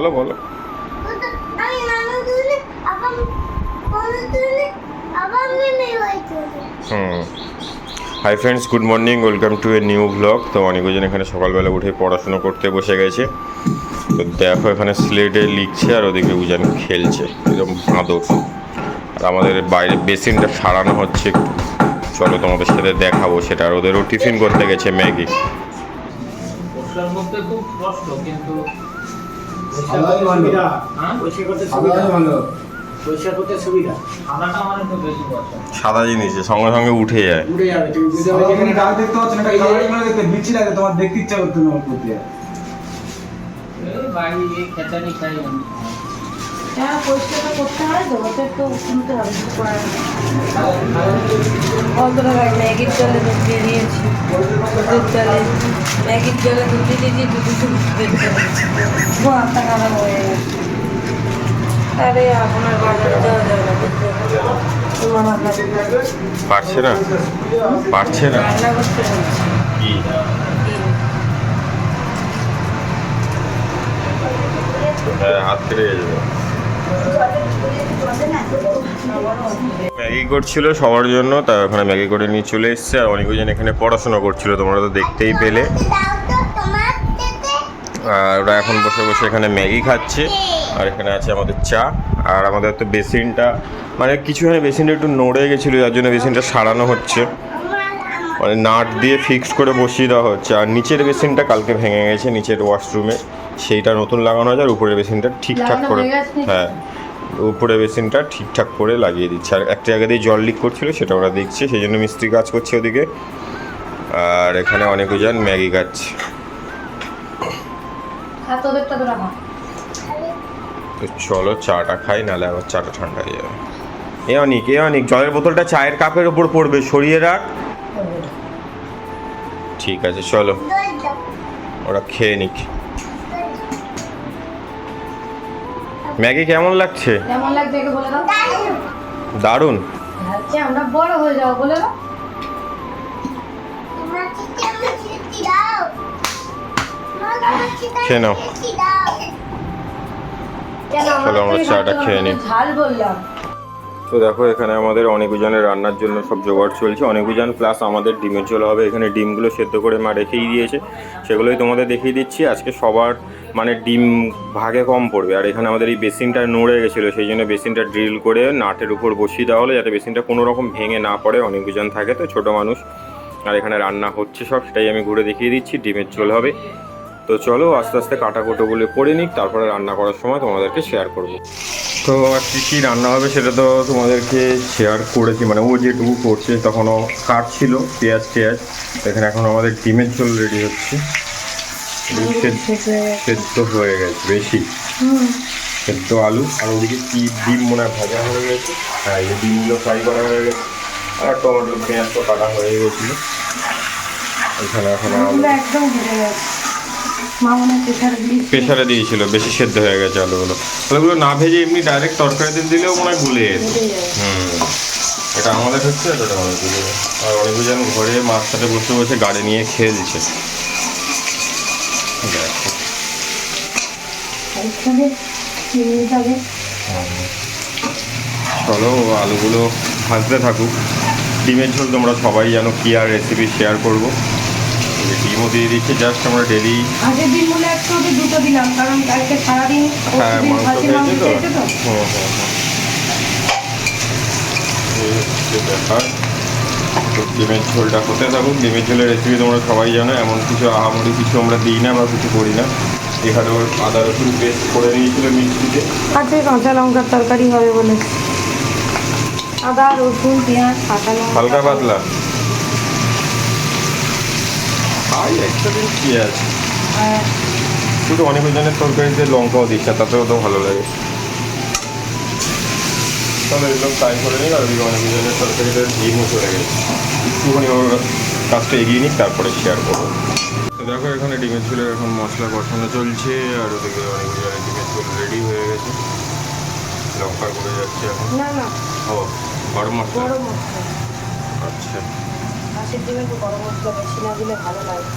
বলো বলো। হুম। Hi friends good morning welcome to a new blog তো অনেকজন এখানে সকালবেলা উঠে পড়াশোনা করতে বসে গেছে। তো দেখো এখানে স্লেটে লিখছে আর ওদিকে উজান খেলছে। এরকম বাঁদর আর আমাদের বাইরে বেসিনটা সারানো হচ্ছে চলো তোমাদের সাথে দেখাবো সেটা। আর ওদেরও টিফিন করতে গেছে ম্যাগি। খুব কষ্ট, কিন্তু সাদা জিনিস সঙ্গে সঙ্গে উঠে যায়। উঠে যাবে তুমি দেখতে পাচ্ছ না দেখতে বিচ্ছি লাগে তোমার দেখতে ইচ্ছা করতে না হ্যাঁ করতে হয় তো ওটা একটু শুনতে হবে কিছু করার ম্যাগির জলে দুধ দিয়ে দিয়েছি। দুধের জলে ম্যাগির জলে দুধ দিয়ে দিয়েছি দুধ খারাপ হয়ে গেছে। আরে আপনার বাজারে যাওয়া যাবে না বুঝতে তোমার পারছে না? পারছে না? রান্না করতে বলছি কি? হ্যাঁ হাত কেটে যাবে ম্যাগি করছিল সবার জন্য, তা ওখানে ম্যাগি করে নিয়ে চলে এসছে, আর অনেকজন এখানে পড়াশোনা করছিল, তোমরা তো দেখতেই পেলে। আর ওরা এখন বসে বসে এখানে ম্যাগি খাচ্ছে, আর এখানে আছে আমাদের চা, আর আমাদের তো বেসিনটা মানে কিছুখানি বেসিনটা একটু নড়ে গেছিল, যার জন্য বেসিনটা সারানো হচ্ছে। মানে নাট দিয়ে ফিক্সড করে বসিয়ে দেওয়া হচ্ছে, আর নিচের বেসিনটা কালকে ভেঙে গেছে, নিচের ওয়াশরুমে সেইটা নতুন লাগানো হয়েছে আর উপরের বেসিনটা ঠিকঠাক করে হয়ে গেছে উপরে বেসিনটা ঠিকঠাক করে লাগিয়ে দিচ্ছে। আর একটা জায়গা দিয়ে জল লিক করছিল সেটা ওরা দেখছে সেই জন্য মিস্ত্রি কাজ করছে ওদিকে। আর এখানে ম্যাগি খাচ্ছে আর তোদেরটা তো রাখা তো চলো চাটা খাই নাহলে আবার চাটা ঠান্ডা হয়ে যাবে। এ অনিক এ অনিক জলের বোতলটা চায়ের কাপের ওপর পড়বে সরিয়ে রাখ। ঠিক আছে চলো। ওরা খেয়ে নিক। ম্যাগি কেমন লাগছে? কেমন লাগছে একে বলে দাও। দারুণ। হচ্ছে আমরা বড় হয়ে যাব বলে দাও। খেয়ে নাও। চলো আমরা চাটা খেয়ে নিই। ঝাল বললাম। তো দেখো এখানে আমাদের অনেক উজানের রান্নার জন্য সব জোগাড় চলছে। অনেক উজান প্লাস আমাদের ডিমের ঝোল হবে। এখানে ডিমগুলো সেদ্ধ করে মা রেখেই দিয়েছে। সেগুলোই তোমাদের দেখিয়ে দিচ্ছি। আজকে সবার মানে ডিম ভাগে কম পড়বে। আর এখানে আমাদের এই বেসিনটা নড়ে গেছিল, সেই জন্য বেসিনটা ড্রিল করে নাটের উপর বসিয়ে দেওয়া হলো যাতে বেসিনটা কোনো রকম ভেঙে না পড়ে, অনেক উজান থাকে তো, ছোটো মানুষ। আর এখানে রান্না হচ্ছে সব, সেটাই আমি ঘুরে দেখিয়ে দিচ্ছি, ডিমের ঝোল হবে। তো চলো আস্তে আস্তে কাটাকুটোগুলো করে নিক, তারপরে রান্না করার সময় তোমাদেরকে শেয়ার করব। তো আজকে কী কী রান্না হবে সেটা তো তোমাদেরকে শেয়ার করেছি মানে ও যেটুকু করছে, তখনও কাটছিল পেঁয়াজ টেয়াজ এখানে এখন আমাদের ডিমের ঝোল রেডি হচ্ছে। সেদ্ধ- হয়ে গেছে বেশি। সেদ্ধ আলু আর ওদিকে কি ডিম মনে হয় ভাজা হয়ে গেছে? হ্যাঁ এই ডিমগুলো ফ্রাই করা হয়ে গেছে। আর টমেটো পেঁয়াজ তো কাটা হয়ে গেছিল। এখানে এখন একদম ঘুরে প্রেশার দিয়েছে প্রেশারে দিয়েছিল বেশি সেদ্ধ হয়ে গেছে আলুগুলো। আলুগুলো না ভেজে এমনি ডাইরেক্ট তরকারিতে দিলেও মনে হয় গুলে যেত হুম। এটা আমাদের হচ্ছে এটা আমাদের আর অনেকজন ঘরে মার সাথে বসে বসে গাড়ি নিয়ে খেয়ে থাকে চলো আলুগুলো ভাজতে থাকুক। ডিমের ঝোল তোমরা সবাই জানো কী আর রেসিপি শেয়ার করব। ডিমও দিয়ে দিচ্ছি জাস্ট আমরা ডেলি আগের দিন বলে একটু দুটো দিলাম কারণ কালকে সারাদিন হ্যাঁ মাংস খেয়েছে তো হুম হুম এই হচ্ছে ব্যাপার তো ডিমের ঝোলটা হতে থাকুক। ডিমের ঝোলের রেসিপি তোমরা সবাই জানো এমন কিছু আহামরি কিছু আমরা দিই না বা কিছু করি না। এখানে ওর আদা রসুন পেস্ট করে নিয়েছিল মিষ্টিতে আজকে কাঁচা লঙ্কার তরকারি হবে বলে। আদা রসুন পেঁয়াজ কাঁচা লঙ্কা। হালকা পাতলা। খাই একটা দিন কি আছে? শুধু অনেক জনের তরকারিতে লঙ্কাও দিচ্ছে তাতেও তো ভালো লাগে। তাহলে এগুলো ফ্রাই করে নিই আর ওদিকে অনেক জনের তরকারিতে ডিমও চলে গেছে। একটুখানি ওর কাজটা এগিয়ে নিক তারপরে শেয়ার করব। তো দেখো এখানে ডিমের ঝোলের এখন মশলা কষানো চলছে আর ওদিকে অনেক জনের ডিমের ঝোল রেডি হয়ে গেছে। লঙ্কা করে যাচ্ছে এখন। না না। ও গরম মশলা? আচ্ছা। মাছের ডিমে তো গরম মশলা বেশি না দিলে ভালো লাগে।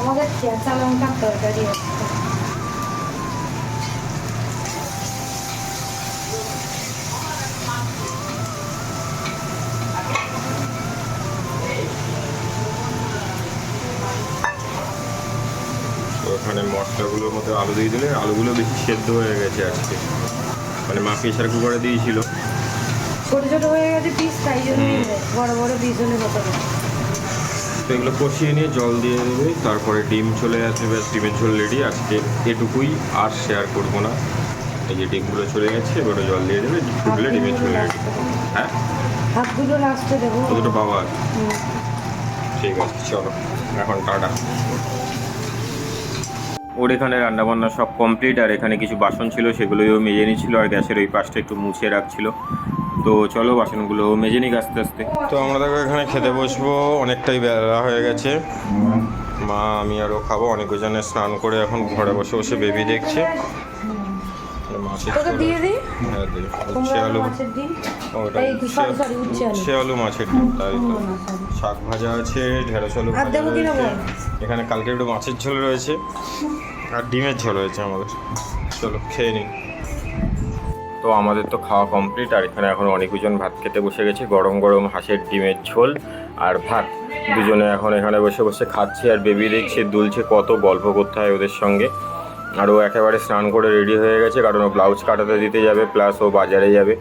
আমাদের চেঁচা লঙ্কার তরকারি হচ্ছে ওখানে মধ্যে আলু দিয়ে দিলে আলুগুলো বেশি সেদ্ধ হয়ে গেছে আজকে। মানে মা প্রেশার কুকারে দিয়েছিল। ছোট ছোট হয়ে গেছে পিস তাই জন্যই বড় বড় পিস হলে কত তো এগুলো কষিয়ে নিয়ে জল দিয়ে দেবে তারপরে ডিম চলে আসবে ব্যাস ডিমের ঝোল রেডি আজকে এটুকুই আর শেয়ার করব না। এই যে ডিমগুলো চলে গেছে এবারে জল দিয়ে দেবে ফুটলে ডিমের ঝোল রেডি হ্যাঁ? হাতগুলো লাস্টে দেবো। দুটো বাবা। ঠিক আছে চলো এখন টাটা। ওর এখানে রান্নাবান্না সব কমপ্লিট আর এখানে কিছু বাসন ছিল সেগুলোও মেজে নিচ্ছিল আর গ্যাসের ওই পাশটা একটু মুছে রাখছিল। তো চলো বাসনগুলো মেজে নিক আস্তে আস্তে। তো আমরা দেখো এখানে খেতে বসবো অনেকটাই বেলা হয়ে গেছে। মা আমি আরও খাব অনেক অনেকজনে স্নান করে এখন ঘরে বসে বসে বেবি দেখছে। উচ্ছে আলু। মাছের ডিম? তাই তো। শাক ভাজা আছে ঢেঁড়স আলু। এখানে কালকে একটু মাছের ঝোল রয়েছে আর ডিমের ঝোল রয়েছে আমাদের। চলো খেয়ে নিই। তো আমাদের তো খাওয়া কমপ্লিট আর এখানে এখন অনেকজন ভাত খেতে বসে গেছে। গরম গরম হাঁসের ডিমের ঝোল আর ভাত। দুজনে এখন এখানে বসে বসে খাচ্ছে আর বেবি দেখছে দুলছে কত গল্প করতে হয় ওদের সঙ্গে। আর ও একেবারে স্নান করে রেডি হয়ে গেছে কারণ ও ব্লাউজ কাটাতে দিতে যাবে প্লাস ও বাজারে যাবে।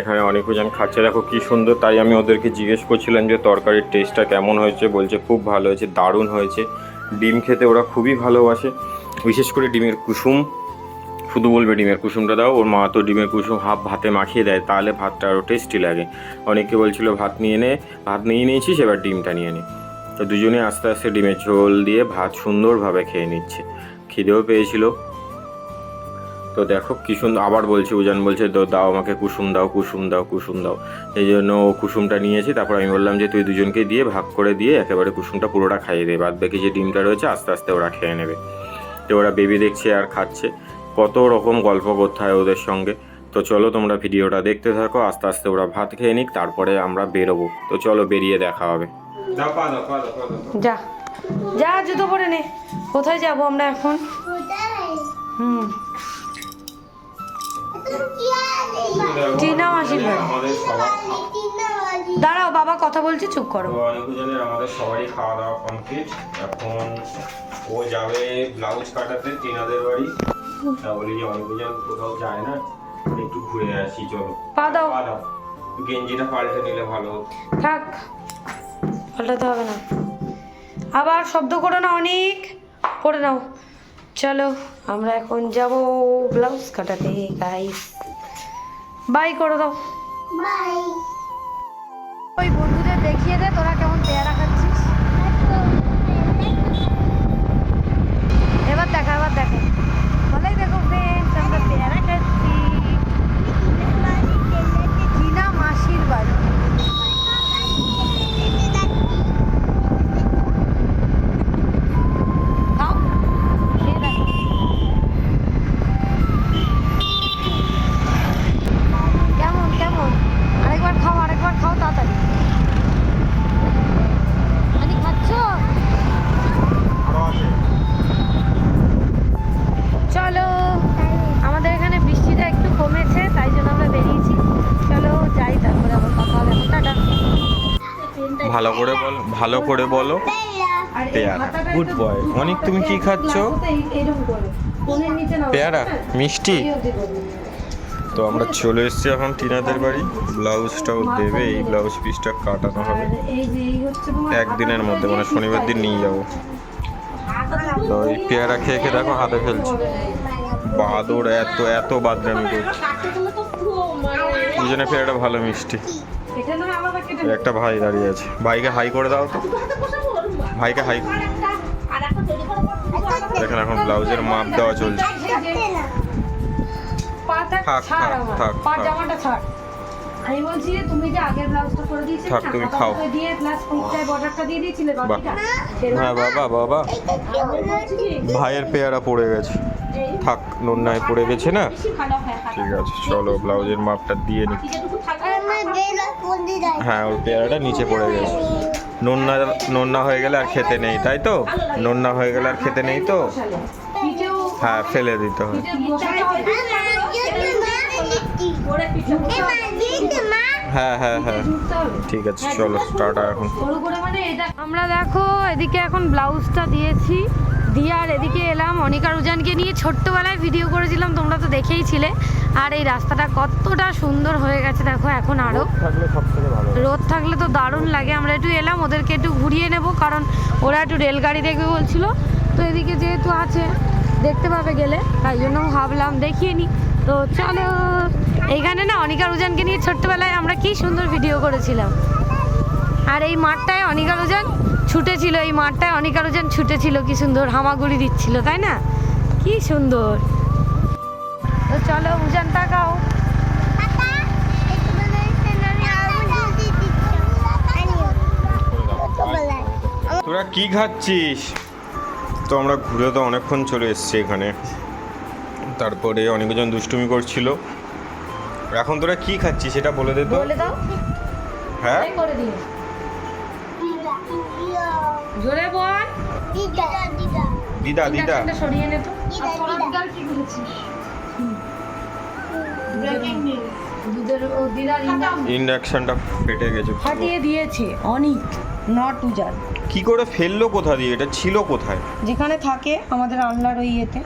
এখানে অনেকজন খাচ্ছে। দেখো কি সুন্দর, তাই আমি ওদেরকে জিজ্ঞেস করছিলাম যে তরকারির টেস্টটা কেমন হয়েছে? বলছে খুব ভালো হয়েছে, দারুণ হয়েছে। ডিম খেতে ওরা খুবই ভালোবাসে, বিশেষ করে ডিমের কুসুম। শুধু বলবে ডিমের কুসুমটা দাও, ওর মা তো ডিমের কুসুম হাফ ভাতে মাখিয়ে দেয়, তাহলে ভাতটা আরও টেস্টি লাগে। অনেকে বলছিল, ভাত নিয়ে নে, ভাত নিয়ে নিয়েছিস, এবার ডিমটা নিয়ে নে। তো দুজনে আস্তে আস্তে ডিমের ঝোল দিয়ে ভাত সুন্দরভাবে খেয়ে নিচ্ছে। খিদেও পেয়েছিল। তো দেখো কি সুন্দর আবার বলছে উজান বলছে তো দাও আমাকে কুসুম দাও কুসুম দাও কুসুম দাও। এই জন্য ও কুসুমটা নিয়েছি তারপর আমি বললাম যে তুই দুজনকে দিয়ে ভাগ করে দিয়ে একেবারে কুসুমটা পুরোটা খাইয়ে দে বাদ বাকি যে ডিমটা রয়েছে আস্তে আস্তে ওরা খেয়ে নেবে। তো ওরা বেবি দেখছে আর খাচ্ছে। কত রকম গল্প করতে হয় ওদের সঙ্গে। তো চলো তোমরা ভিডিওটা দেখতে থাকো আস্তে আস্তে ওরা ভাত খেয়ে নিক তারপরে আমরা বেরোবো। তো চলো বেরিয়ে দেখা হবে। যা যা। জুতো পরে নে। কোথায় যাব আমরা এখন? হুম। তুমি কি আলি টিনা মাসির বাড়ি। আমাদের সবার দাঁড়াও বাবা কথা বলছি চুপ করো। তো অনেকজনের আমাদের সবারই খাওয়া দাওয়া কমপ্লিট এখন ও যাবে ব্লাউজ কাটাতে টিনাদের বাড়ি। তা বলি যে অনেকজন কোথাও যায় না একটু ঘুরে আসি চলো। পা দাও। পা দাও। গেঞ্জিটা পাল্টে নিলে ভালো থাক পাল্টাতে হবে না। আবার শব্দ করো না অনেক। করে নাও। চলো আমরা এখন যাব ব্লাউজ কাটাতে গাইস বাই করে দাও। বাই ওই বন্ধুদের দেখিয়ে দে তোরা কেমন পেয়ারা খাচ্ছিস। এবার দেখা এবার দেখা। বলাই দেখো ফ্রেন্ডস আমরা পেয়ারা খাচ্ছি। কিনা মাসির বাড়ি। ভালো করে বলো। পেয়ারা। একটু boy. অনেক তুমি কি খাচ্ছ? পেয়ারা? হ্যাঁ? মিষ্টি। তো আমরা চলে এসেছি এখন টিনাদের বাড়ি। ব্লাউজটাও দেবে এই ব্লাউজ পিসটা কাটানো হবে। একদিনের মধ্যে মানে শনিবার দিন নিয়ে যাব। তো এই পেয়ারা খেয়ে খেয়ে দেখো হাতে ফেলছে। বাদর এত এত বাদরামি করছি। দুজনে পেয়ারাটা ভালো মিষ্টি। একটা ভাই দাঁড়িয়ে আছে। ভাইকে হাই করে দাও তো। ভাইকে হাই দেখেন এখন ব্লাউজের মাপ দেওয়া চলছে। থাক, থাক, থাক, থাক। আমি বলছি যে তুমি যে আগের ব্লাউজটা করে দিয়েছিলে থাক, তুমি খাও। মুখে দিয়ে প্লাস কুর্তায় বর্ডারটা দিয়ে দিয়েছিলে বাকিটা। হ্যাঁ বাবা বাবা। ভাইয়ের পেয়ারা পড়ে গেছে। থাক নন্যায় পড়ে গেছে না? ঠিক আছে চলো ব্লাউজের মাপটা দিয়ে নি। হ্যাঁ ওর পেয়ারাটা নিচে পড়ে গেছে। নন্না নন্না হয়ে গেলে আর খেতে নেই, তাই তো? নন্না হয়ে গেলে আর খেতে নেই তো? হ্যাঁ ফেলে দিতে হয়। হ্যাঁ হ্যাঁ হ্যাঁ। ঠিক আছে, চলো, টাটা এখন। মানে আমরা দেখো, এদিকে এখন ব্লাউজটা দিয়েছি। দিয়ে আর এদিকে এলাম। অনিকা রুজানকে নিয়ে ছোট্টবেলায় ভিডিও করেছিলাম তোমরা তো দেখেইছিলে আর এই রাস্তাটা কতটা সুন্দর হয়ে গেছে দেখো এখন আরও রোদ থাকলে তো দারুণ লাগে। আমরা একটু এলাম ওদেরকে একটু ঘুরিয়ে নেব কারণ ওরা একটু রেলগাড়ি দেখবে বলছিল। তো এদিকে যেহেতু আছে দেখতে পাবে গেলে। তাই জন্য ভাবলাম দেখিয়ে নি। তো চলো এইখানে না অনিকা রুজানকে নিয়ে ছোট্টবেলায় আমরা কি সুন্দর ভিডিও করেছিলাম। আর এই মাঠটায় অনিকা রুজান ছুটেছিল এই মাঠটায় অনিকা রুজান ছুটেছিল কি সুন্দর হামাগুড়ি দিচ্ছিল তাই না? কি সুন্দর। তো চলো উজান তাকাও। তোরা কি খাচ্ছিস? তো আমরা ঘুরে তো অনেকক্ষণ চলে এসছি এখানে। তারপরে অনেকজন দুষ্টুমি করছিল। এখন তোরা কি খাচ্ছিস সেটা বলে দে তো। বলে দাও। হ্যাঁ? জোরে বল। দিদা দিদা। ইন্ডাকশনটা সরিয়ে নে তো। ইন্ডাকশনটা ফেটে গেছে ফাটিয়ে দিয়েছে অনিক নট কি করে ফেলল কোথা দিয়ে? এটা ছিল কোথায়? যেখানে থাকে আমাদের আনলার ওই ইয়েতে।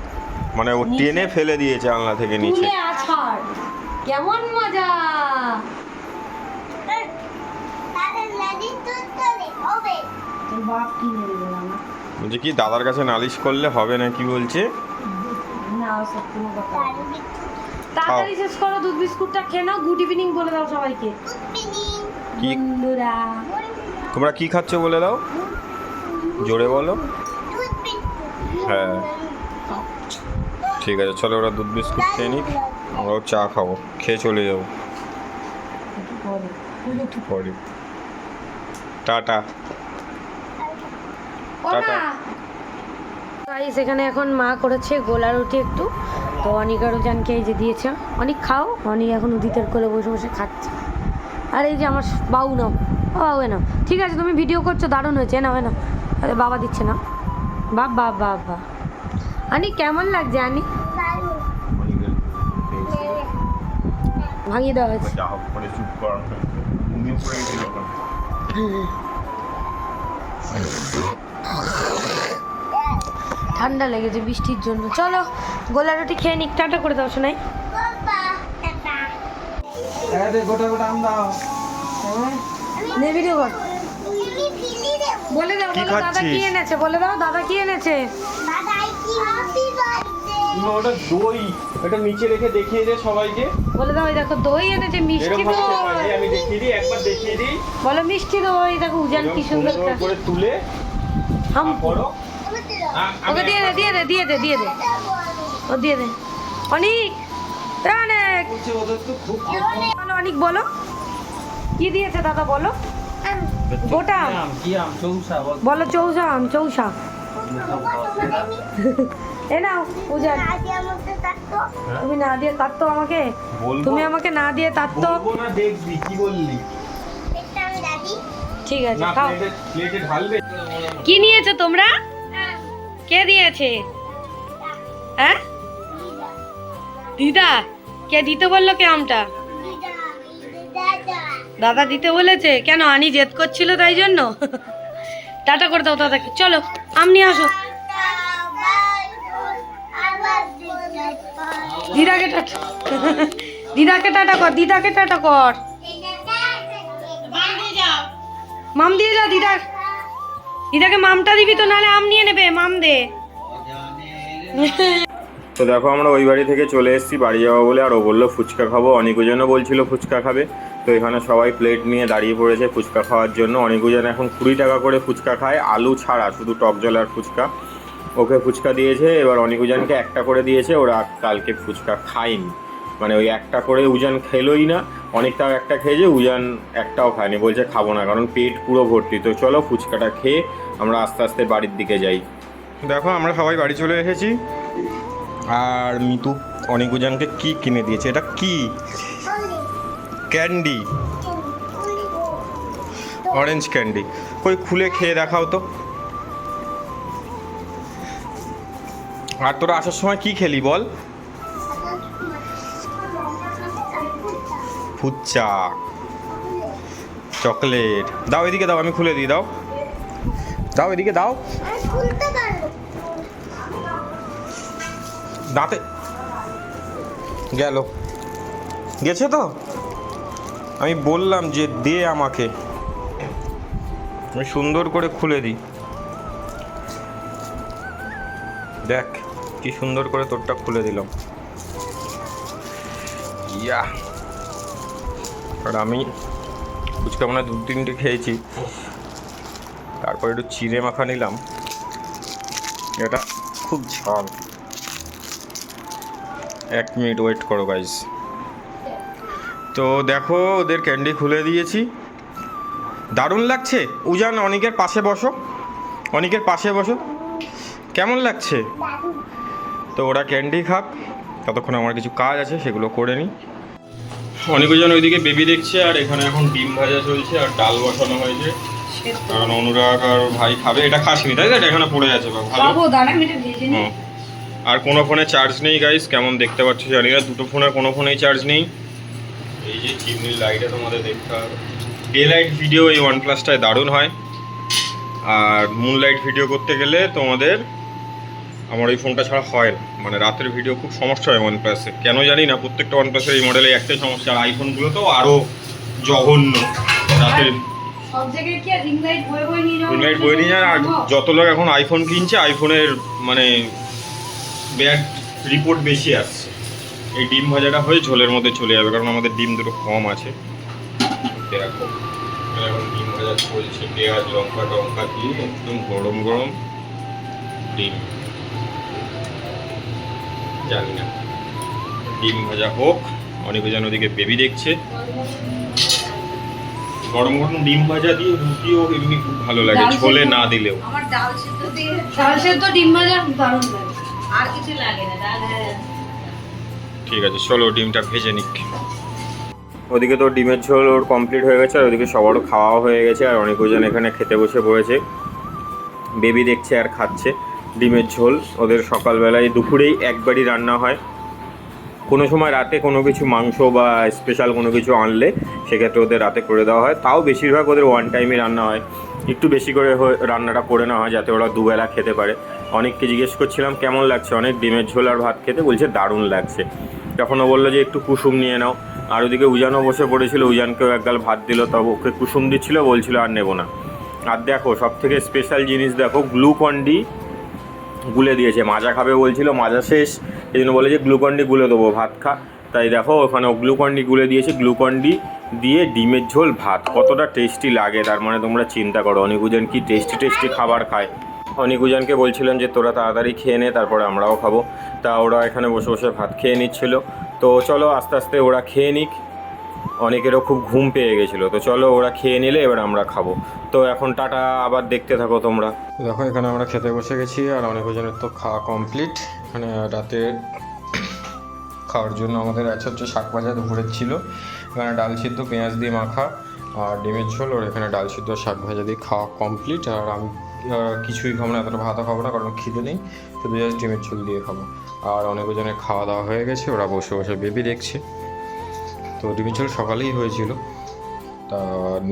মানে ও টেনে ফেলে দিয়েছে আলনা থেকে নিচে। আছাড়। কেমন মজা। তোর বাপ কিনে দেবে না বলছে কি দাদার কাছে নালিশ করলে হবে না কি বলছে? না সত্যি কথা তাড়াতাড়ি শেষ করো দুধ বিস্কুটটা খেয়ে নাও গুড ইভিনিং বলে দাও সবাইকে। কি? বন্ধুরা। তোমরা কি খাচ্ছ বলে দাও? জোরে বলো। হ্যাঁ। ঠিক আছে চলো ওরা দুধ বিস্কুট খেয়ে নিক। আমরাও চা খাব খেয়ে চলে যাব। পরে। টাটা। টাটা। গাইস এখানে এখন মা করেছে গোলা রুটি একটু। তো অনিক আর জানকে এই যে দিয়েছে। অনেক খাও। অনেক এখন উদিতের কোলে বসে বসে খাচ্ছে। আর এই যে আমার বাউ নাও। ও বাবু এ নাও। ঠিক আছে তুমি ভিডিও করছ দারুণ হয়েছে। নাও এ নাও। আরে বাবা দিচ্ছে না। বাপ বাপ বাপ বাপ। আনি কেমন লাগছে আনি ভাঙিয়ে দেওয়া হয়েছে। ঠান্ডা লেগেছে বৃষ্টির জন্য। চলো গোলা রুটি খেয়ে নিক। টাটা করে দাও শোনাই একাতে গোটা গোটা আম দাও। নে ভিডিও কর। বলে দাও কি বলো দাদা কি এনেছে? বলে দাও দাদা কি এনেছে? ওটা দই। এটা নিচে রেখে দেখিয়ে দে সবাইকে। বলে দাও এই দেখো দই এনেছে মিষ্টি দই। আমি দেখিয়ে দিই একবার দেখিয়ে দিই। বলো মিষ্টি দই দেখো উজান কি সুন্দর করে তুলে হাম করো ওকে দিয়ে দে দিয়ে দে দিয়ে দে দিয়ে দে। ও দিয়ে দে। অনিক অনেক বলো অনিক বলো। কি দিয়েছে দাদা বলো। গোটা আম। আম কি আম? চৌসা বল। বলো চৌসা আম চৌসা। এ নাও উজান তুমি না দিয়ে কাটতো আমাকে? তুমি আমাকে না দিয়ে কাটতো দেখবি কি বললি? ঠিক আছে খাও। প্লেটে প্লেটে ঢালবে। কি নিয়েছো তোমরা? কে দিয়েছে? হ্যাঁ? দিদা কে দিতে বলল কে আমটা দাদা দিতে বলেছে। কেন আনি জেদ করছিল তাই জন্য? টাটা করে দাও দাদাকে। চলো আম নিয়ে আসো। দিদাকে টাটা দিদাকে টাটা কর দিদাকে টাটা কর। মাম দিয়ে যা দিদা। দিদাকে মামটা দিবি তো, নাহলে আম নিয়ে নেবে, মাম দে। তো দেখো, আমরা ওই বাড়ি থেকে চলে এসেছি, বাড়ি যাব বলে, আর ও বলল, ফুচকা খাব। অনেকজনও বলছিল ফুচকা খাবে। তো এখানে সবাই প্লেট নিয়ে দাঁড়িয়ে পড়েছে ফুচকা খাওয়ার জন্য। অনেকজন এখন কুড়ি টাকা করে ফুচকা খায়, আলু ছাড়া, শুধু টক জলের ফুচকা। ওকে ফুচকা দিয়েছে, এবার অনেকজনকে একটা করে দিয়েছে, ওরা কালকে ফুচকা খায়নি। মানে ওই একটা করে উজান খেলোই না, অনেকটাও একটা খেয়েছে উজান একটাও খায়নি, বলছে খাব না, কারণ পেট পুরো ভর্তি। তো চলো ফুচকাটা খেয়ে আমরা আস্তে আস্তে বাড়ির দিকে যাই। দেখো, আমরা সবাই বাড়ি চলে এসেছি। আর মিতু অনেক উজানকে কি কিনে দিয়েছে? এটা কি? ক্যান্ডি। Orange candy. কই, খুলে খেয়ে দেখাও তো। আর তোরা আসার সময় কি খেলি বল? ফুচ্চা চকলেট। দাও এদিকে দাও আমি খুলে দিই দাও। দাও এদিকে দাও। দাঁতে। গেল। গেছে তো? আমি বললাম যে দে আমাকে। আমি সুন্দর করে খুলে দিই। দেখ কি সুন্দর করে তোরটা খুলে দিলাম। ইয়া আর আমি ফুচকা মনে দু তিনটে খেয়েছি। তারপর একটু চিড়ে মাখা নিলাম। এটা খুব ঝাল। এক মিনিট ওয়েট করো গাইজ তো দেখো, ওদের ক্যান্ডি খুলে দিয়েছি। দারুণ লাগছে। উজান, অনেকের পাশে বসো। অনেকের পাশে বসো। কেমন লাগছে? তো ওরা ক্যান্ডি খাক। ততক্ষণ আমার কিছু কাজ আছে, সেগুলো করে নিই। অনেকজন ওইদিকে বেবি দেখছে আর এখানে এখন ডিম ভাজা চলছে আর ডাল বসানো হয়েছে। কারণ অনুরাগ আর ভাই খাবে এটা খাসনি তাই এটা এখানে পড়ে আছে ভালো। আর কোনো ফোনে চার্জ নেই গাইস কেমন দেখতে পাচ্ছ জানি না দুটো ফোনে কোনো ফোনেই চার্জ নেই। এই যে চিমনির লাইটে তোমাদের দেখতে হবে। ডে লাইট ভিডিও এই ওয়ান প্লাসটায় দারুণ হয়। আর মুন লাইট ভিডিও করতে গেলে তোমাদের আমার ওই ফোনটা ছাড়া হয় না। মানে রাতের ভিডিও খুব সমস্যা হয় ওয়ান প্লাসে কেন জানি না প্রত্যেকটা ওয়ান প্লাসের এই মডেলে একটাই সমস্যা আর আইফোনগুলো তো আরও জঘন্য। রাতের সব জায়গায় কি আর রিং লাইট বয়ে নিয়ে যায় আর যত লোক এখন আইফোন কিনছে আইফোনের মানে ব্যাড রিপোর্ট বেশি আসছে। এই ডিম ভাজাটা হয়ে ঝোলের মধ্যে চলে যাবে কারণ আমাদের ডিম দুটো কম আছে। এখন ডিম ভাজা চলছে পেঁয়াজ লঙ্কা টঙ্কা দিয়ে একদম গরম গরম ডিম। জানি না। ডিম ভাজা হোক অনেকে যেন ওদিকে বেবি দেখছে। গরম গরম ডিম ভাজা দিয়ে রুটিও এমনি খুব ভালো লাগে ছোলে না দিলেও। আমার ডাল সিদ্ধ দিয়ে ডাল সেদ্ধ ডিম ভাজা দারুণ লাগে। আর কিছু লাগে না ডাল হ্যাঁ। ঠিক আছে চলো ডিমটা ভেজে নিক। ওদিকে তো ডিমের ঝোল ওর কমপ্লিট হয়ে গেছে আর ওদিকে সবারও খাওয়া হয়ে গেছে আর অনেকজন এখানে খেতে বসে পড়েছে। বেবি দেখছে আর খাচ্ছে। ডিমের ঝোল। ওদের সকালবেলায় দুপুরেই একবারই রান্না হয়। কোনো সময় রাতে কোনো কিছু মাংস বা স্পেশাল কোনো কিছু আনলে সেক্ষেত্রে ওদের রাতে করে দেওয়া হয়। তাও বেশিরভাগ ওদের ওয়ান টাইমে রান্না হয়। একটু বেশি করে রান্নাটা করে নেওয়া হয় যাতে ওরা দুবেলা খেতে পারে। অনেককে জিজ্ঞেস করছিলাম, কেমন লাগছে? অনেক ডিমের ঝোল আর ভাত খেতে বলছে, দারুণ লাগছে। তখন ও বলল যে, একটু কুসুম নিয়ে নাও। আর ওদিকে উজানও বসে পড়েছিল, উজানকেও একগাল ভাত দিল, তবে ওকে কুসুম দিচ্ছিল, বলছিল আর নেব না। আর দেখো সব থেকে স্পেশাল জিনিস দেখো গ্লুকন ডি গুলে দিয়েছে। মাজা খাবে বলছিল, মাজা শেষ। এই জন্য বলে যে, গ্লুকন ডি গুলে দেবো, ভাত খা। তাই দেখো ওখানে গ্লুকন ডি গুলে দিয়েছে। গ্লুকন ডি দিয়ে ডিমের ঝোল, ভাত। কতটা টেস্টি লাগে, তার মানে তোমরা চিন্তা করো। অনিকুজন কি টেস্টি টেস্টি খাবার খায়? অনিকুজনকে বলছিলেন যে, তোরা তাড়াতাড়ি খেয়ে নে, তারপরে আমরাও খাব। তা ওরা এখানে বসে বসে ভাত খেয়ে নিচ্ছিল। তো চলো, আস্তে আস্তে ওরা খেয়ে নিক। অনেকেরও খুব ঘুম পেয়ে গেছিল। তো চলো ওরা খেয়ে নিলে এবার আমরা খাব। তো এখন টাটা, আবার দেখতে থাকো তোমরা। দেখো, এখানে আমরা খেতে বসে গেছি আর অনেকজনের তো খাওয়া কমপ্লিট এখানে রাতে খাওয়ার জন্য আমাদের আছে হচ্ছে শাক ভাজা, দুপুরের ছিল। এখানে ডাল সিদ্ধ, পেঁয়াজ দিয়ে মাখা আর ডিমের ঝোল। ওর এখানে ডাল সিদ্ধ শাক ভাজা দিয়ে খাওয়া কমপ্লিট আর আমি কিছুই খাব না, এতটা ভাতও খাব না, কারণ খিদে নেই। শুধু জাস্ট ডিমের ঝোল দিয়ে খাব। আর অনেকজনের খাওয়া দাওয়া হয়ে গেছে, ওরা বসে বসে বেবি দেখছে। তো ডিমের ঝোল সকালেই হয়েছিল। তা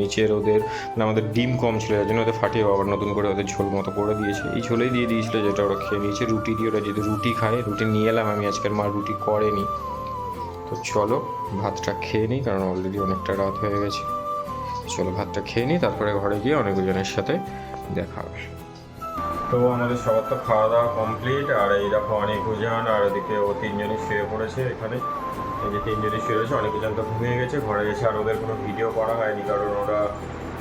নিচের ওদের মানে আমাদের ডিম কম ছিল যার জন্য ওদের ফাটিয়ে আবার নতুন করে ওদের ঝোল মতো করে দিয়েছে। এই ঝোলেই দিয়ে দিয়েছিল যেটা ওরা খেয়ে নিয়েছে, রুটি দিয়ে ওরা যদি রুটি খায়, রুটি নিয়ে এলাম আমি, আজকের মা রুটি করেনি। তো চলো, ভাতটা খেয়ে নিই, কারণ অলরেডি অনেকটা রাত হয়ে গেছে। চলো ভাতটা খেয়ে নিই, তারপরে ঘরে গিয়ে অনেকজনের সাথে দেখা হবে। তো আমাদের সবার তো খাওয়া দাওয়া কমপ্লিট আর এই অনেক উজান আর এদিকে ও তিনজনই শুয়ে পড়েছে এখানে। এই যে তিনজনই শুয়ে রয়েছে অনেক উজান তো ঘুমিয়ে গেছে, ঘরে এসে আর ওদের কোনো ভিডিও করা হয়নি, কারণ ওরা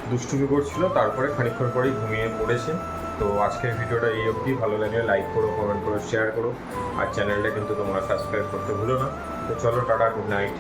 দুষ্টুমি করছিল, তারপরে খানিক্ষণ পরেই ঘুমিয়ে পড়েছে। তো আজকের ভিডিওটা এই অবধি, ভালো লাগলে লাইক করো কমেন্ট করো শেয়ার করো, আর চ্যানেলটা কিন্তু তোমরা সাবস্ক্রাইব করতে ভুলো না। তো চলো, টাটা গুড নাইট